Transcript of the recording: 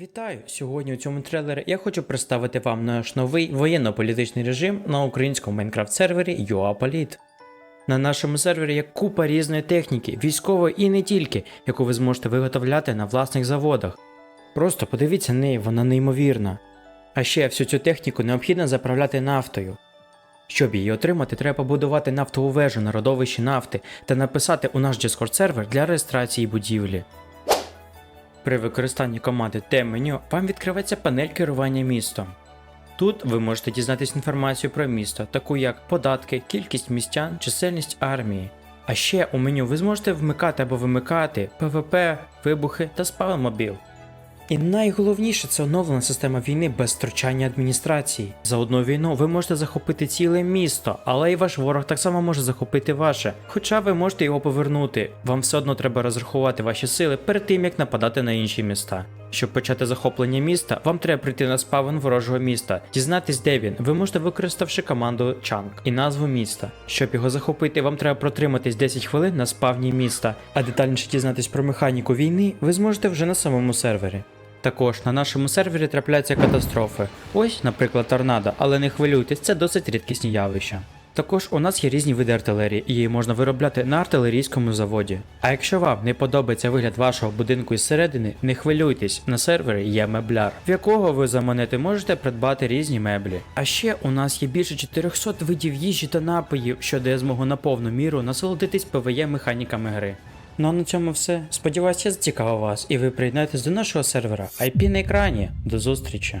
Вітаю! Сьогодні у цьому трейлері я хочу представити вам наш новий воєнно-політичний режим на українському Майнкрафт сервері UAPolit. На нашому сервері є купа різної техніки, військової і не тільки, яку ви зможете виготовляти на власних заводах. Просто подивіться на неї, вона неймовірна. А ще всю цю техніку необхідно заправляти нафтою. Щоб її отримати, треба побудувати нафтову вежу на родовищі нафти та написати у наш Discord сервер для реєстрації будівлі. При використанні команди T-меню вам відкривається панель керування містом. Тут ви можете дізнатись інформацію про місто, таку як податки, кількість містян, чисельність армії. А ще у меню ви зможете вмикати або вимикати ПВП, вибухи та спавнмобіл. І найголовніше це оновлена система війни без втручання адміністрації. За одну війну ви можете захопити ціле місто, але і ваш ворог так само може захопити ваше. Хоча ви можете його повернути. Вам все одно треба розрахувати ваші сили перед тим, як нападати на інші міста. Щоб почати захоплення міста, вам треба прийти на спавн ворожого міста, дізнатись, де він. Ви можете використавши команду Chunk і назву міста. Щоб його захопити, вам треба протриматись 10 хвилин на спавні міста, а детальніше дізнатись про механіку війни ви зможете вже на самому сервері. Також на нашому сервері трапляються катастрофи. Ось, наприклад, торнадо, але не хвилюйтесь, це досить рідкісні явища. Також у нас є різні види артилерії, і її можна виробляти на артилерійському заводі. А якщо вам не подобається вигляд вашого будинку із середини, не хвилюйтесь, на сервері є мебляр, в якого ви за монети можете придбати різні меблі. А ще у нас є більше 400 видів їжі та напоїв, що дає змогу на повну міру насолодитись ПВЄ механіками гри. Ну а на цьому все. Сподіваюся, зацікавив вас і ви приєднаєтесь до нашого сервера IP на екрані. До зустрічі!